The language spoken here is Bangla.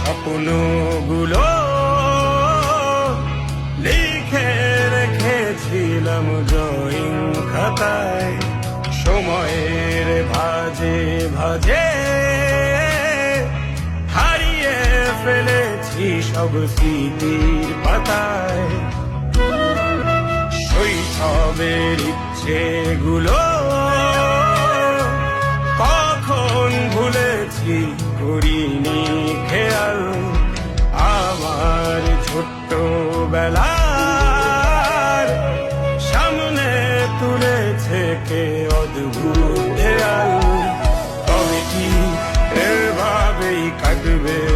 স্বপ্নগুলো লিখে রেখেছিলাম ড্রয়িং খাতায়। সময়ের ভাজে ভাজে হারিয়ে ফেলেছি সব স্মৃতির পাতায়। শৈশবের ইচ্ছেগুলো ভুলেছি করিনি খেয়াল। আমার ছোট্ট বেলার সামনে তুলেছে কে অদ্ভুত খেয়াল। তবে কি এভাবেই কাটবে?